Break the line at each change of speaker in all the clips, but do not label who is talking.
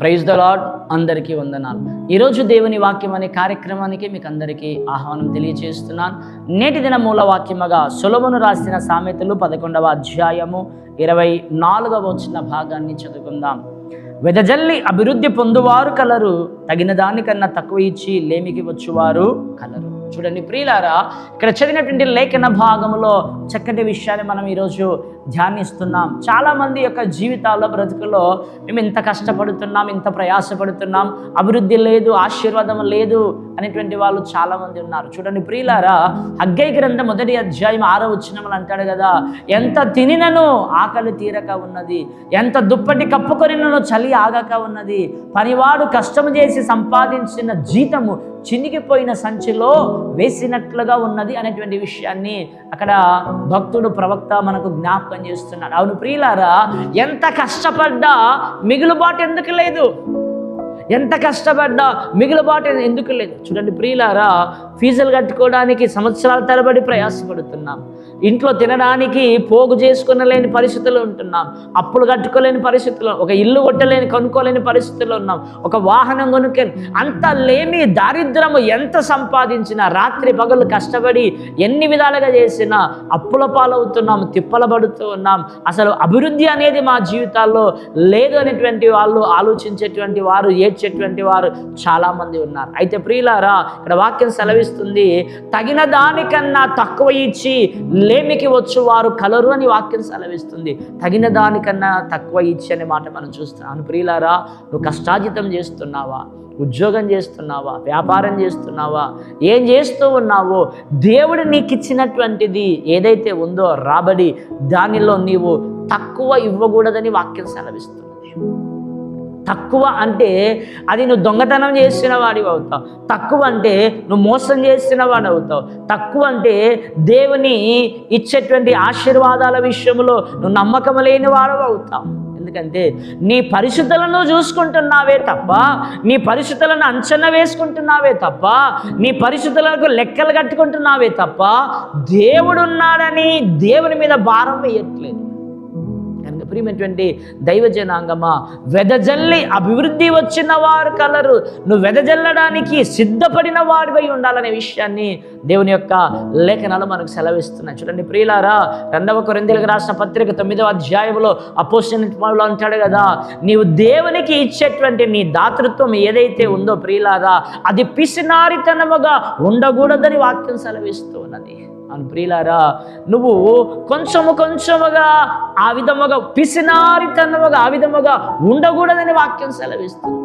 Praise the lord అందరికీ వందనాలు. ఈరోజు దేవుని వాక్యం అనే కార్యక్రమానికి మీకు అందరికీ ఆహ్వానం తెలియజేస్తున్నాను. నేటి దిన మూల వాక్యముగా సులభను రాసిన సామెతలు పదకొండవ అధ్యాయము ఇరవై నాలుగవ వచ్చిన భాగాన్ని చదువుకుందాం. వెదజల్లి అభివృద్ధి పొందువారు కలరు. తగిన దానికన్నా తక్కువ ఇచ్చి లేమికి వచ్చువారు కలరు. చూడండి ప్రియులారా ఇక్కడ చదివినటువంటి లేఖన భాగంలో చక్కటి విషయాన్ని మనం ఈరోజు ధ్యానిస్తున్నాం. చాలామంది యొక్క జీవితాల్లో బ్రతుకులో మేము ఇంత కష్టపడుతున్నాం ఇంత ప్రయాసపడుతున్నాం అభివృద్ధి లేదు ఆశీర్వాదం లేదు అనేటువంటి వాళ్ళు చాలామంది ఉన్నారు. చూడండి ప్రియులారా హగ్గై గ్రంథం మొదటి అధ్యాయం ఆరో వచ్చినమని అంటాడు కదా ఎంత తినినను ఆకలి తీరక ఉన్నది ఎంత దుప్పటి కప్పుకొనినను చలి ఆగక ఉన్నది పనివాడు కష్టము చేసి సంపాదించిన జీతము చినిగిపోయిన సంచిలో వేసినట్లుగా ఉన్నది అనేటువంటి విషయాన్ని అక్కడ భక్తుడు ప్రవక్త మనకు జ్ఞాపకం చేస్తున్నాడు. అవును ప్రియులారా ఎంత కష్టపడ్డా మిగులుబాటు ఎందుకు లేదు? ఎంత కష్టపడ్డా మిగులుబాటు ఎందుకు లేదు? చూడండి ప్రియులారా ఫీజులు కట్టుకోవడానికి సంవత్సరాల తరబడి ప్రయాసపడుతున్నాం. ఇంట్లో తినడానికి పోగు చేసుకునలేని పరిస్థితులు ఉంటున్నాం. అప్పులు కట్టుకోలేని పరిస్థితుల్లో ఒక ఇల్లు కొట్టలేని కొనుక్కోలేని పరిస్థితుల్లో ఉన్నాం. ఒక వాహనం కొనుక్కొని అంత లేమి దారిద్రము ఎంత సంపాదించినా రాత్రి పగలు కష్టపడి ఎన్ని విధాలుగా చేసినా అప్పుల పాలవుతున్నాం తిప్పలబడుతూ ఉన్నాం. అసలు అభివృద్ధి అనేది మా జీవితాల్లో లేదు అనేటువంటి వాళ్ళు ఆలోచించేటువంటి వారు ఏడ్చేటువంటి వారు చాలామంది ఉన్నారు. అయితే ప్రియులారా ఇక్కడ వాక్యం చేస్తుంది తగిన దానికన్నా తక్కువ ఇచ్చి లేమికి వచ్చు వారు కలరు అని వాక్యం సెలవిస్తుంది. తగిన దానికన్నా తక్కువ ఇచ్చి అనే మాట మనం చూస్తున్నాను ప్రియులారా నువ్వు కష్టాజితం చేస్తున్నావా? ఉద్యోగం చేస్తున్నావా? వ్యాపారం చేస్తున్నావా? ఏం చేస్తూ ఉన్నావో? దేవుడు నీకు ఇచ్చినటువంటిది ఏదైతే ఉందో రాబడి దానిలో నీవు తక్కువ ఇవ్వకూడదని వాక్యం సెలవిస్తుంది. తక్కువ అంటే అది నువ్వు దొంగతనం చేసిన వాడివి అవుతావు. తక్కువ అంటే నువ్వు మోసం చేసిన వాడు అవుతావు. తక్కువ అంటే దేవుని ఇచ్చేటువంటి ఆశీర్వాదాల విషయంలో నువ్వు నమ్మకం లేని వాడు అవుతావు. ఎందుకంటే నీ పరిస్థితులను చూసుకుంటున్నావే తప్ప నీ పరిస్థితులను అంచనా వేసుకుంటున్నావే తప్ప నీ పరిస్థితులకు లెక్కలు కట్టుకుంటున్నావే తప్ప దేవుడున్నాడని దేవుని మీద భారం వేయట్లేదు. ప్రియమైనటువంటి దైవ జనాంగమా? వెదజల్లి అభివృద్ధి వచ్చిన వారు కలరు. నువ్వు వెదజల్లడానికి సిద్ధపడిన వాడివై ఉండాలనే విషయాన్ని దేవుని యొక్క లేఖనాలు మనకు సెలవిస్తున్నాయి. చూడండి ప్రియులారా రెండవ కొరిందీలకు రాసిన పత్రిక తొమ్మిదవ అధ్యాయంలో అపోజిషన్ అంటాడు కదా నీవు దేవునికి ఇచ్చేటువంటి నీ దాతృత్వం ఏదైతే ఉందో ప్రియులారా అది పిసినారితనముగా ఉండకూడదని వాక్యం సెలవిస్తూ ఉన్నది. అని ప్రియులారా నువ్వు కొంచెము కొంచెముగా ఆ విధముగా పిసినారితనముగా ఆ విధముగా ఉండకూడదని వాక్యం సెలవిస్తుంది.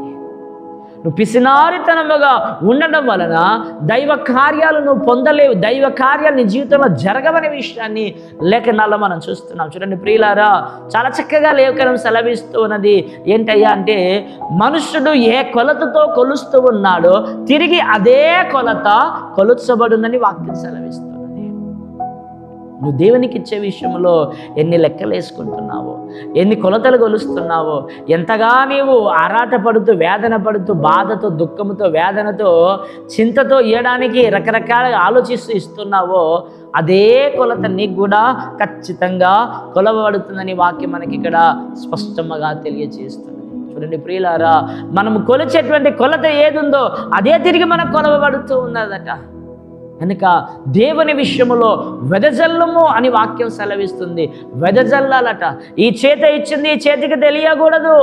నువ్వు పిసినారితనముగా ఉండడం వలన దైవ కార్యాలు నువ్వు పొందలేవు దైవ కార్యాలు నీ జీవితంలో జరగవనే విషయాన్ని లేఖనాల్లో మనం చూస్తున్నాం. చూడండి ప్రియులారా చాలా చక్కగా లేఖనం సెలవిస్తూ ఉన్నది. ఏంటయ్యా అంటే మనుషుడు ఏ కొలతతో కొలుస్తూ ఉన్నాడో తిరిగి అదే కొలత కొలుచబడునని వాక్యం సెలవిస్తుంది. నువ్వు దేవునికి ఇచ్చే విషయంలో ఎన్ని లెక్కలు వేసుకుంటున్నావో ఎన్ని కొలతలు కొలుస్తున్నావో ఎంతగా నీవు ఆరాటపడుతూ వేదన పడుతూ బాధతో దుఃఖంతో వేదనతో చింతతో ఇవ్వడానికి రకరకాలుగా ఆలోచిస్తూ ఇస్తున్నావో అదే కొలత నీకు కూడా ఖచ్చితంగా కొలవబడుతుందని వాక్యం మనకి ఇక్కడ స్పష్టంగా తెలియజేస్తుంది. చూడండి ప్రియులారా మనము కొలిచేటువంటి కొలత ఏదుందో అదే తిరిగి మనకు కొలవబడుతూ ఉన్నదట. కనుక దేవుని విషయములో వెదజల్లము అని వాక్యం సెలవిస్తుంది. వెదజల్లాలట. ఈ చేత ఇచ్చింది ఈ చేతికి తెలియకూడదు.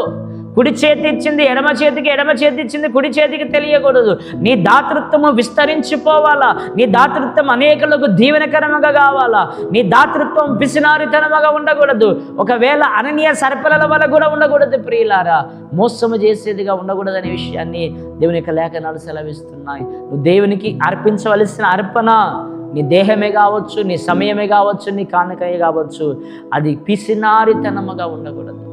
కుడి చేతి ఇచ్చింది ఎడమ చేతికి ఎడమ చేతి ఇచ్చింది కుడి చేతికి తెలియకూడదు. నీ దాతృత్వము విస్తరించిపోవాలా? నీ దాతృత్వం అనేకులకు దీవెనకరముగా కావాలా? నీ దాతృత్వం పిసినారితనముగా ఉండకూడదు. ఒకవేళ అననీయ సర్పలల వల్ల కూడా ఉండకూడదు ప్రియులారా. మోసము చేసేదిగా ఉండకూడదనే విషయాన్ని దేవుని యొక్క లేఖనాలు సెలవిస్తున్నాయి. నువ్వు దేవునికి అర్పించవలసిన అర్పణ నీ దేహమే కావచ్చు నీ సమయమే కావచ్చు నీ కానుకయే కావచ్చు అది పిసినారితనముగా ఉండకూడదు.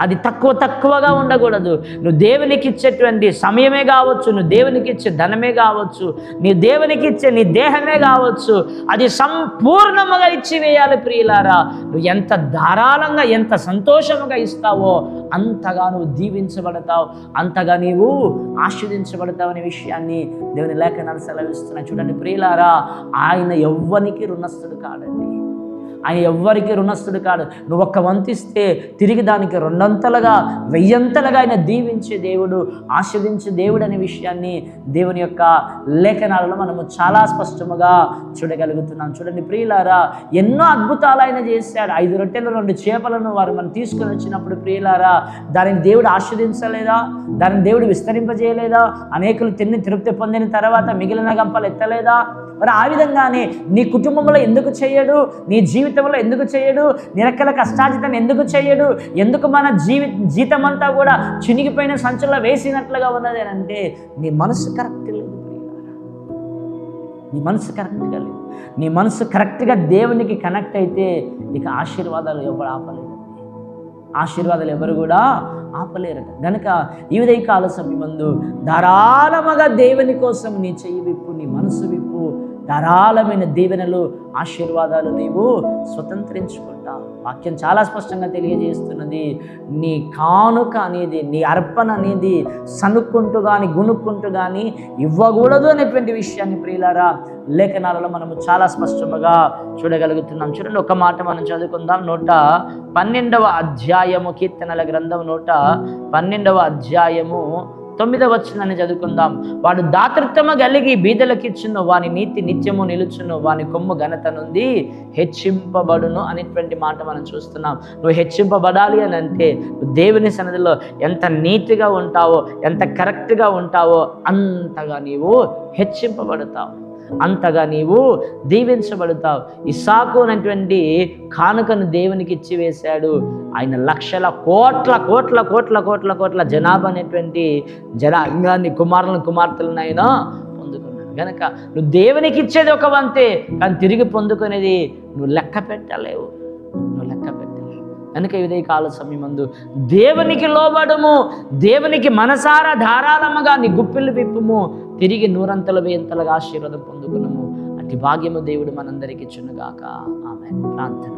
అది తక్కువ తక్కువగా ఉండకూడదు. నువ్వు దేవునికి ఇచ్చేటువంటి సమయమే కావచ్చు నువ్వు దేవునికి ఇచ్చే ధనమే కావచ్చు నీ దేవునికి ఇచ్చే నీ దేహమే కావచ్చు అది సంపూర్ణముగా ఇచ్చి వేయాలి ప్రియులారా. నువ్వు ఎంత ధారాళంగా ఎంత సంతోషముగా ఇస్తావో అంతగా నువ్వు దీవించబడతావు అంతగా నీవు ఆస్వాదించబడతావు అనే విషయాన్ని దేవుని లేఖనాలు సెలవిస్తున్నాయి. చూడండి ప్రియులారా ఆయన ఎవ్వనికి రుణస్థుడు కాడండి. ఆయన ఎవ్వరికి రుణస్థుడు కాడు. నువ్వు ఒక్క వంతిస్తే తిరిగి దానికి రెండంతలుగా వెయ్యంతలుగా ఆయన దీవించే దేవుడు ఆస్వాదించే దేవుడు అనే విషయాన్ని దేవుని యొక్క లేఖనాలలో మనము చాలా స్పష్టముగా చూడగలుగుతున్నాం. చూడండి ప్రియులారా ఎన్నో అద్భుతాలు ఆయన చేశాడు. ఐదు రొట్టెలు రెండు చేపలను వారు మనం తీసుకొని వచ్చినప్పుడు ప్రియులారా దానిని దేవుడు ఆస్వాదించలేదా దానిని దేవుడు విస్తరింపజేయలేదా? అనేకులు తిని తృప్తి పొందిన తర్వాత మిగిలిన గంపలు ఎత్తలేదా? మరి ఆ విధంగానే నీ కుటుంబంలో ఎందుకు చేయడు? నీ జీవితంలో ఎందుకు చేయడు? నిరక్కల కష్టాజితాన్ని ఎందుకు చేయడు? ఎందుకు మన జీవి జీతం అంతా కూడా చినిగిపోయిన సంచుల్లో వేసినట్లుగా ఉన్నది అని అంటే నీ మనసు కరెక్ట్ లేదు నీ మనసు కరెక్ట్గా లేదు. నీ మనసు కరెక్ట్గా దేవునికి కనెక్ట్ అయితే ఇక ఆశీర్వాదాలు ఎవరు ఆపలేదు ఆశీర్వాదాలు ఎవరు కూడా ఆపలేరట. గనుక ఈ ఉదయకాల సమయమందు ధారాళముగా దేవుని కోసం నీ చెయ్యి విప్పు నీ మనసు విప్పు ధారాళమైన దీవెనలు ఆశీర్వాదాలు నీవు స్వతంత్రించుకుంటా. వాక్యం చాలా స్పష్టంగా తెలియజేస్తున్నది. నీ కానుక అనేది నీ అర్పణ అనేది సనుక్కుంటూ కానీ గునుక్కుంటూ కానీ ఇవ్వకూడదు అనేటువంటి విషయాన్ని ప్రియులారా లేఖనాలలో మనము చాలా స్పష్టముగా చూడగలుగుతున్నాం. చూడండి ఒక మాట మనం చదువుకుందాం. నూట పన్నెండవ అధ్యాయము కీర్తనల గ్రంథం నూట పన్నెండవ అధ్యాయము తొమ్మిదవ వచ్చిందని చదువుకుందాం. వాడు దాతృత్వము కలిగి బీదలకు ఇచ్చును వాని నీతి నిత్యము నిలుచును వాని కొమ్ము ఘనత నుండి హెచ్చింపబడును అనేటువంటి మాట మనం చూస్తున్నాం. నువ్వు హెచ్చింపబడాలి అని అంటే నువ్వు దేవుని సన్నిధిలో ఎంత నీతిగా ఉంటావో ఎంత కరెక్ట్గా ఉంటావో అంతగా నీవు హెచ్చింపబడతావు. అంతగా నీవు దీవించబడతావు. ఇసాకు అనేటువంటి కానుకను దేవునికి ఇచ్చి వేశాడు. ఆయన లక్షల కోట్ల కోట్ల కోట్ల కోట్ల కోట్ల జనాభా అనేటువంటి జనాంగాన్ని కుమారులను కుమార్తెలను ఆయన పొందుకున్నాడు. కనుక నువ్వు దేవునికి ఇచ్చేది ఒక వంతే కానీ తిరిగి పొందుకునేది నువ్వు లెక్క పెట్టలేవు. కనుక ఇదే కాల సమయమందు దేవునికి లోబడము దేవునికి మనసారా ధారాళముగా నీ గుప్పిళ్ళు విప్పుము తిరిగి నూరంతల వేయంతలుగా ఆశీర్వాదం పొందుకున్నాము అట్టి భాగ్యము దేవుడు మనందరికి చున్నగాక ఆమె ప్రార్థన.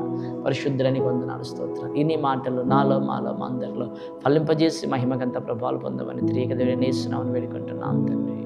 పరిశుద్ధులని వందనాలు స్తోత్రం. ఇన్ని మాటలు నాలో మాలో మా అందరిలో ఫలింపజేసి మహిమకంత ప్రభావాలు పొందమని తిరిగి దేవుని నేస్తున్నామని వేడుకుంటున్నాం తండ్రి.